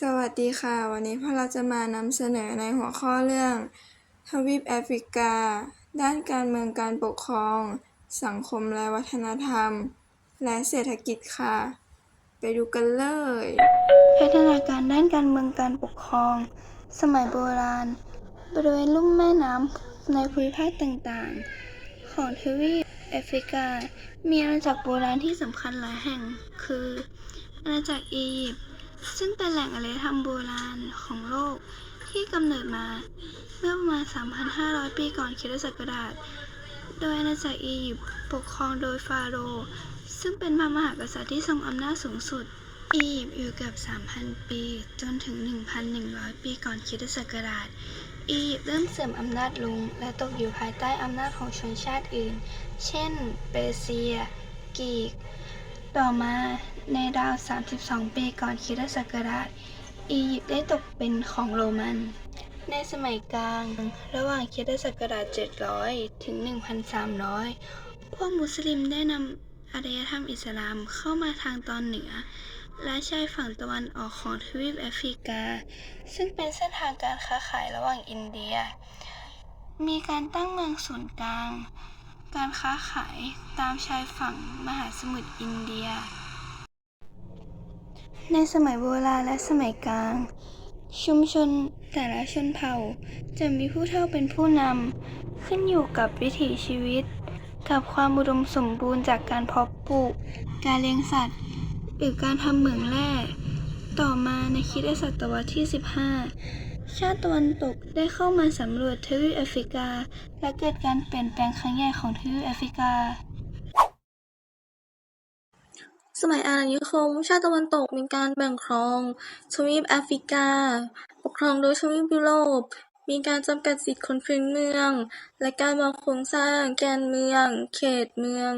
สวัสดีค่ะ วันนี้พวกเราจะมานำเสนอในหัวข้อเรื่อง ทวีปแอฟริกา ด้านการเมืองการปกครอง สังคมและวัฒนธรรม และเศรษฐกิจค่ะ ไปดูกันเลย พัฒนาการด้านการเมืองการปกครอง สมัยโบราณ บริเวณลุ่มแม่น้ำในภูมิภาคต่างๆ ของทวีปแอฟริกา มีอาณาจักรโบราณที่สำคัญหลายแห่ง คือ อาณาจักรอียิปต์ ซึ่งเป็นแหล่งอารยธรรมโบราณของโลกที่กำเนิดมาเมื่อประมาณ 3,500 ปีก่อนคริสตศักราช โดยอาณาจักรอียิปต์ปกครองโดยฟาโรห์ซึ่งเป็นพระมหากษัตริย์ที่ทรงอำนาจสูงสุด อียิปต์อยู่เกือบ 3,000 ปี จนถึง 1,100 ปีก่อนคริสตศักราชอียิปต์เริ่มเสื่อมอำนาจลงและตกอยู่ภายใต้อำนาจของชนชาติอื่น เช่น เปอร์เซีย กรีก ต่อมาในราว 32 ปีก่อนคริสตศักราช อียิปต์ได้ตกเป็นของโรมัน ในสมัยกลาง ระหว่างคริสตศักราช 700 ถึง 1,300 พวกมุสลิมได้นำอารยธรรมอิสลามเข้ามาทางตอนเหนือ และชายฝั่งตะวันออกของทวีปแอฟริกา ซึ่งเป็นเส้นทางการค้าขายระหว่างอินเดีย มีการตั้งเมืองศูนย์กลาง การค้าขายตามชายฝั่งมหาสมุทรอินเดีย ในสมัยโบราณและสมัยกลาง ชุมชนแต่ละชนเผ่าจะมีผู้เฒ่าเป็นผู้นำ ขึ้นอยู่กับวิถีชีวิต กับความอุดมสมบูรณ์จากการเพาะปลูก การเลี้ยงสัตว์ หรือการทำเหมืองแร่ ต่อมาในคริสตศตวรรษที่ 15 ชาติตะวันตกได้เข้ามาสำรวจทวีปแอฟริกา และเกิดการเปลี่ยนแปลงครั้งใหญ่ของทวีปแอฟริกา สมัยอาณานิคม ชาติตะวันตกมีการแบ่งครองทวีปแอฟริกา ปกครองโดยทวีปยุโรป มีการจำกัดสิทธิคนพื้นเมือง และการวางโครงสร้างแกนเมือง เขตเมือง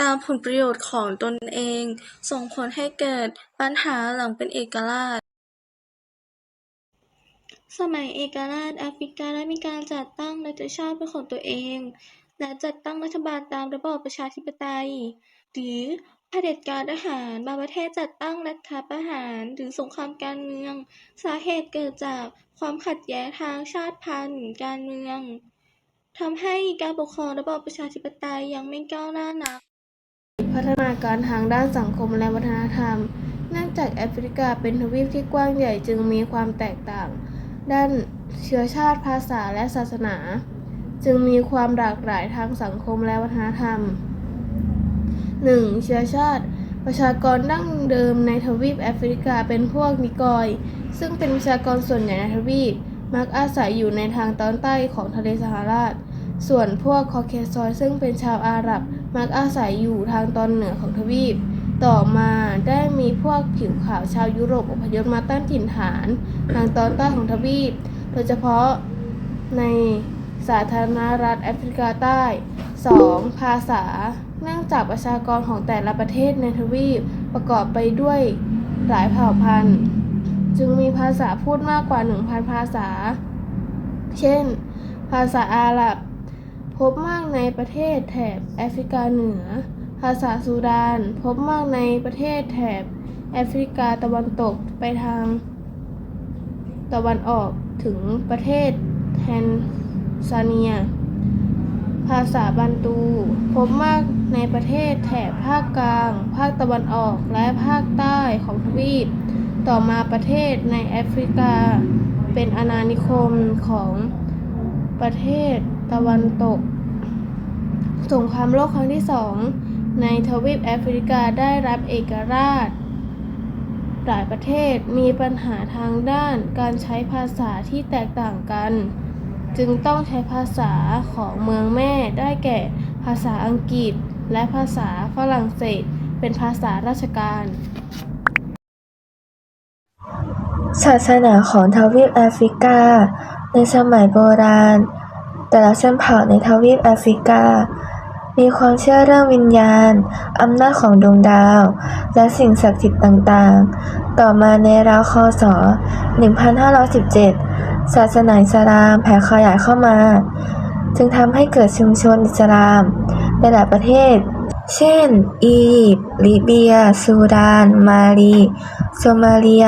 ตามผลประโยชน์ของตนเอง ส่งผลให้เกิดปัญหาหลังเป็นเอกราช สมัยเอกราชแอฟริกาได้มีการจัดตั้งรัฐชาติเป็นของตัวเอง และจัดตั้งรัฐบาลตามระบอบประชาธิปไตย หรือเผด็จการทหารบางประเทศจัดตั้งรัฐประหารหรือสงครามการเมือง สาเหตุเกิดจากความขัดแย้งทางชาติพันธุ์การเมืองทำให้การปกครองระบอบประชาธิปไตยยังไม่ก้าวหน้านัก พัฒนาการทางด้านสังคมและวัฒนธรรม เนื่องจากแอฟริกาเป็นทวีปที่กว้างใหญ่จึงมีความแตกต่าง ด้านเชื้อชาติภาษาและศาสนา จึงมีความหลากหลายทางสังคมและวัฒนธรรม 1. เชื้อชาติ ประชากรดั้งเดิมในทวีปแอฟริกาเป็นพวกนิกอย ซึ่งเป็นประชากรส่วนใหญ่ในทวีป มักอาศัยอยู่ในทางตอนใต้ของทะเลสาหราชส่วนพวกคอเคซอยซึ่งเป็นชาวอาหรับ มักอาศัยอยู่ทางตอนเหนือของทวีป ต่อมาได้มีพวกผิวขาวชาวยุโรปอพยพมาตั้งถิ่นฐานทางตอนใต้ของทวีป โดยเฉพาะในสาธารณรัฐแอฟริกาใต้ 2. ภาษา เนื่องจากประชากรของแต่ละประเทศในทวีปประกอบไปด้วยหลายเผ่าพันธุ์ จึงมีภาษาพูดมากกว่า 1,000 ภาษา เช่น ภาษาอาหรับ พบมากในประเทศแถบแอฟริกาเหนือ ภาษาซูดาน พบมากในประเทศแถบ แอฟริกาตะวันตกไปทาง ตะวันออกถึงประเทศแทนซาเนีย ภาษาบันตู พบมากในประเทศแถบภาคกลาง ภาคตะวันออกและภาคใต้ของทวีป ต่อมาประเทศในแอฟริกา เป็นอาณานิคมของประเทศตะวันตก สงครามโลกครั้งที่สอง ในทวีปแอฟริกาได้รับเอกราช หลายประเทศมีปัญหาทางด้านการใช้ภาษาที่แตกต่างกัน จึงต้องใช้ภาษาของเมืองแม่ได้แก่ภาษาอังกฤษ และภาษาฝรั่งเศส เป็นภาษาราชการศาสนาของทวีปแอฟริกา ในสมัยโบราณ แต่ละชนเผ่าในทวีปแอฟริกา มีความเชื่อเรื่องวิญญาณ อำนาจของดวงดาว และสิ่งศักดิ์สิทธิ์ต่างๆ ต่อมาในราวคศ 1517 ศาสนาอิสลามแผ่ขยายเข้ามา จึงทำให้เกิดชุมชนอิสลามในหลายประเทศ เช่น อียิปต์ ลิเบีย ซูดาน มาลี โซมาเลีย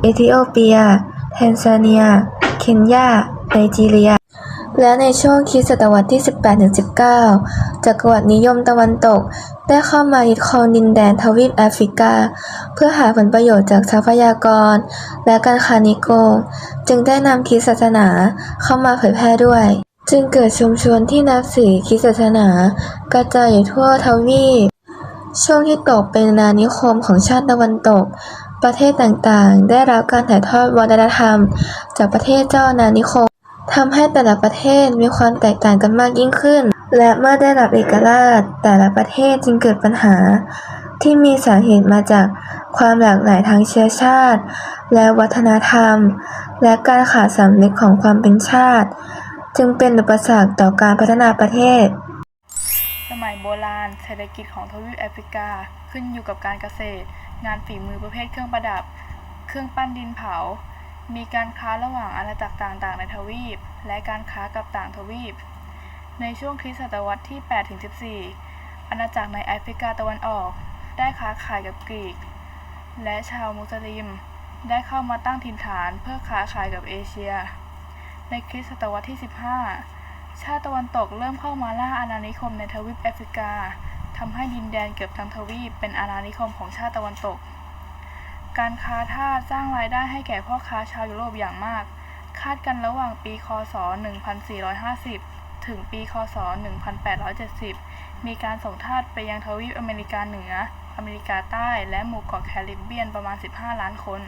เอธิโอเปีย แทนซาเนีย เคนยาไนจีเรีย และในช่วงคริสตศตวรรษที่ 18-19 จักรวรรดินิยมตะวันตก ได้เข้ามายึดครองดินแดนทวีปแอฟริกา เพื่อหาผลประโยชน์จากทรัพยากร และการค้านิโกง จึงได้นำคริสตศาสนาเข้ามาเผยแพร่ด้วย จึงเกิดชุมชนที่นับถือคริสตศาสนากระจายอยู่ทั่วทวีป ช่วงที่ตกเป็นอานิคมของชาติตะวันตกประเทศต่างๆ ได้รับการถ่ายทอดวัฒนธรรม จากประเทศเจ้าอาณานิคม ทำให้แต่ละประเทศมีความแตกต่างกันมากยิ่งขึ้น และเมื่อได้รับเอกราช แต่ละประเทศจึงเกิดปัญหา ที่มีสาเหตุมาจากความหลากหลายทางเชื้อชาติ และวัฒนธรรม และการขาดสำนึกของความเป็นชาติ จึงเป็นอุปสรรคต่อการพัฒนาประเทศ สมัยโบราณ เศรษฐกิจของทวีปแอฟริกาขึ้นอยู่กับการเกษตร งานฝีมือประเภทเครื่องประดับ เครื่องปั้นดินเผา มีการค้าระหว่างอาณาจักรต่างๆ ในทวีป และการค้ากับต่างทวีป ในช่วงคริสตศตวรรษที่ 8-14 อาณาจักรในแอฟริกาตะวันออก ได้ค้าขายกับกรีก และชาวมุสลิม ได้เข้ามาตั้งถิ่นฐานเพื่อค้าขายกับเอเชีย ในคริสตศตวรรษที่ 15 ชาติตะวันตกเริ่มเข้ามาล่าอาณานิคมในทวีปแอฟริกาทำให้ดินแดนเกือบทั้งทวีปเป็นอาณานิคมของชาติตะวันตก การค้าทาสสร้างรายได้ให้แก่พ่อค้าชาวยุโรปอย่างมาก คาดกันระหว่างปี คศ 1450 ถึงปี คศ 1870 มีการส่งทาสไปยังทวีปอเมริกาเหนือ อเมริกาใต้ และหมู่เกาะแคริบเบียนประมาณ 15 ล้านคน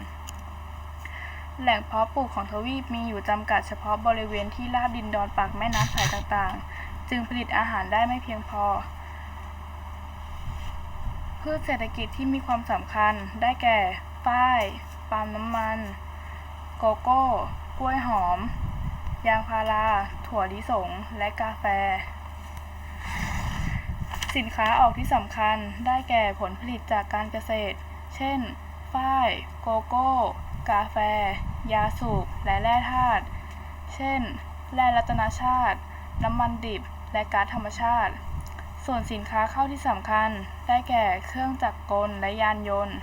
แหล่งเพาะปลูกของทวีปมีอยู่จำกัดเฉพาะบริเวณที่ราบดินดอนปากแม่น้ำสายต่างๆ จึงผลิตอาหารได้ไม่เพียงพอพืชเศรษฐกิจที่มีความสำคัญได้แก่ ฝ้าย ปาล์มน้ำมัน โกโก้ กล้วยหอม ยางพารา ถั่วลิสง และกาแฟ สินค้าออกที่สำคัญได้แก่ผลผลิตจากการเกษตร เช่น ฝ้าย โกโก้ กาแฟ ยาสูบ และแร่ธาตุ เช่น แร่รัตนาชาติ น้ำมันดิบ และก๊าซธรรมชาติ ส่วนสินค้าเข้าที่สำคัญได้แก่เครื่องจักรกลและยานยนต์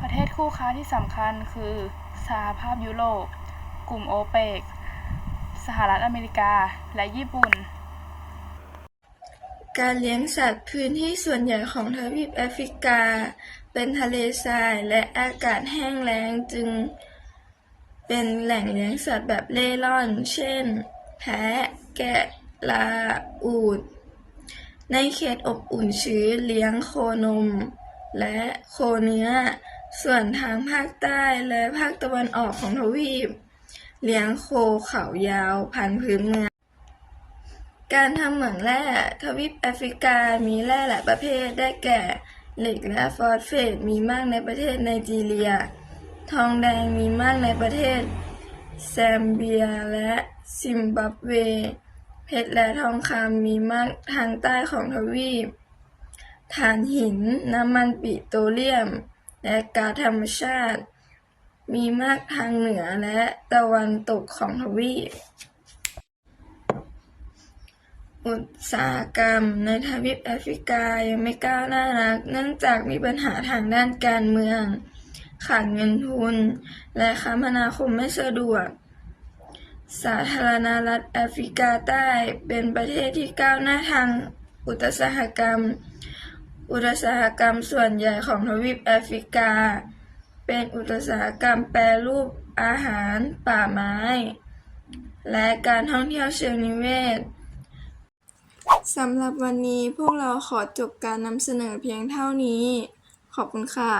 ประเทศคู่ค้าที่สำคัญคือสหภาพยุโรป กลุ่มโอเปก สหรัฐอเมริกา และญี่ปุ่น การเลี้ยงสัตว์พื้นที่ส่วนใหญ่ของทวีปแอฟริกา เป็นทะเลทรายและอากาศแห้งแล้งจึง เป็นแหล่งเลี้ยงสัตว์แบบเล่ร่อน เช่น แพะ แกะ ลา อูฐในเขตอบอุ่นชื้นเลี้ยงโคนม และโคเนื้อ ส่วนทางภาคใต้และภาคตะวันออกของทวีป เลี้ยงโคเขายาวพันธุ์พื้นเมือง การทำเหมืองแร่ทวีปแอฟริกามีแร่หลายประเภทได้แก่ เหล็กและฟอสเฟตมีมากในประเทศไนจีเรีย ทองแดงมีมากในประเทศแซมเบียและซิมบับเว เพชรและทองคำมีมากทางใต้ของทวีป ถ่านหิน น้ำมันปิโตรเลียม และก๊าซธรรมชาติ มีมากทางเหนือและตะวันตกของทวีป อุตสาหกรรมในทวีปแอฟริกายังไม่ก้าวหน้านัก เนื่องจากมีปัญหาทางด้านการเมือง ขาดเงินทุน และคมนาคมไม่สะดวกสาธารณรัฐแอฟริกาใต้เป็นประเทศที่ก้าวหน้าทางอุตสาหกรรม อุตสาหกรรมส่วนใหญ่ของทวีปแอฟริกา เป็นอุตสาหกรรมแปรรูปอาหาร ป่าไม้ และการท่องเที่ยวเชิงนิเวศสำหรับวันนี้พวกเราขอจบการนำเสนอเพียงเท่านี้ ขอบคุณค่ะ